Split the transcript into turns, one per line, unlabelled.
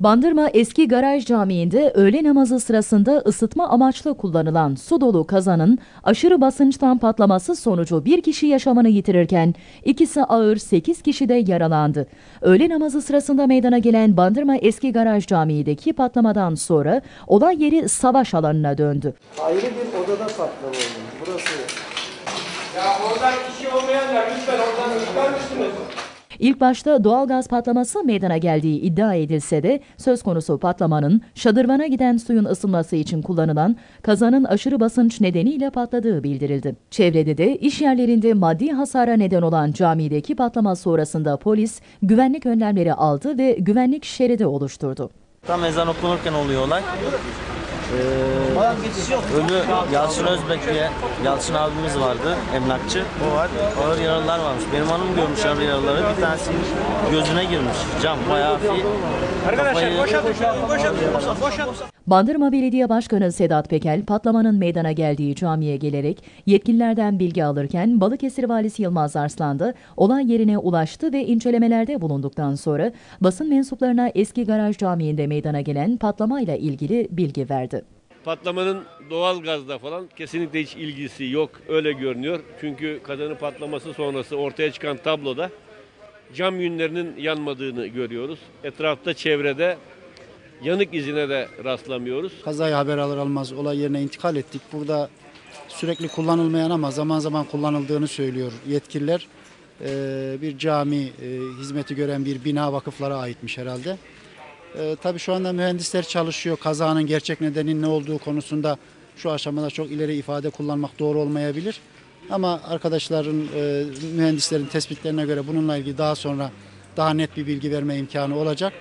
Bandırma Eski Garaj Camii'nde öğle namazı sırasında ısıtma amaçlı kullanılan su dolu kazanın aşırı basınçtan patlaması sonucu bir kişi yaşamını yitirirken ikisi ağır 8 kişi de yaralandı. Öğle namazı sırasında meydana gelen Bandırma Eski Garaj Camii'deki patlamadan sonra olay yeri savaş alanına döndü.
Ayrı bir odada patlama oldu. Burası
Ya oradan işi olmayanlar lütfen oradan çıkar mısınız?
İlk başta doğalgaz patlaması meydana geldiği iddia edilse de söz konusu patlamanın şadırvana giden suyun ısınması için kullanılan kazanın aşırı basınç nedeniyle patladığı bildirildi. Çevrede de iş yerlerinde maddi hasara neden olan camideki patlama sonrasında polis güvenlik önlemleri aldı ve güvenlik şeridi oluşturdu.
Tam ezan okunurken oluyor olay. Ee, ölü Yalçın Özbek diye Yalçın abimiz vardı, emlakçı. O var. Ağır yaralılar varmış. Benim hanım görmüş ağır yaralıları. Bir tanesi gözüne girmiş. Cam bayağı hafif.
Arkadaşlar
Kafayı-
boşaltın, boşaltın, boşaltın.
Bandırma Belediye Başkanı Sedat Pekel patlamanın meydana geldiği camiye gelerek yetkililerden bilgi alırken Balıkesir Valisi Yılmaz Arslan da olay yerine ulaştı ve incelemelerde bulunduktan sonra basın mensuplarına eski garaj camiinde meydana gelen patlamayla ilgili bilgi verdi.
Patlamanın doğal gazda falan kesinlikle hiç ilgisi yok. Öyle görünüyor. Çünkü kazanın patlaması sonrası ortaya çıkan tabloda cam yünlerinin yanmadığını görüyoruz. Etrafta çevrede yanık izine de rastlamıyoruz.
Kazayı haber alır almaz olay yerine intikal ettik. Burada sürekli kullanılmayan ama zaman zaman kullanıldığını söylüyor yetkililer. Ee, bir cami e, hizmeti gören bir bina vakıflara aitmiş herhalde. Ee, tabii şu anda mühendisler çalışıyor. Kazanın gerçek nedeninin ne olduğu konusunda şu aşamada çok ileri ifade kullanmak doğru olmayabilir. Ama arkadaşların, e, mühendislerin tespitlerine göre bununla ilgili daha sonra daha net bir bilgi verme imkanı olacak.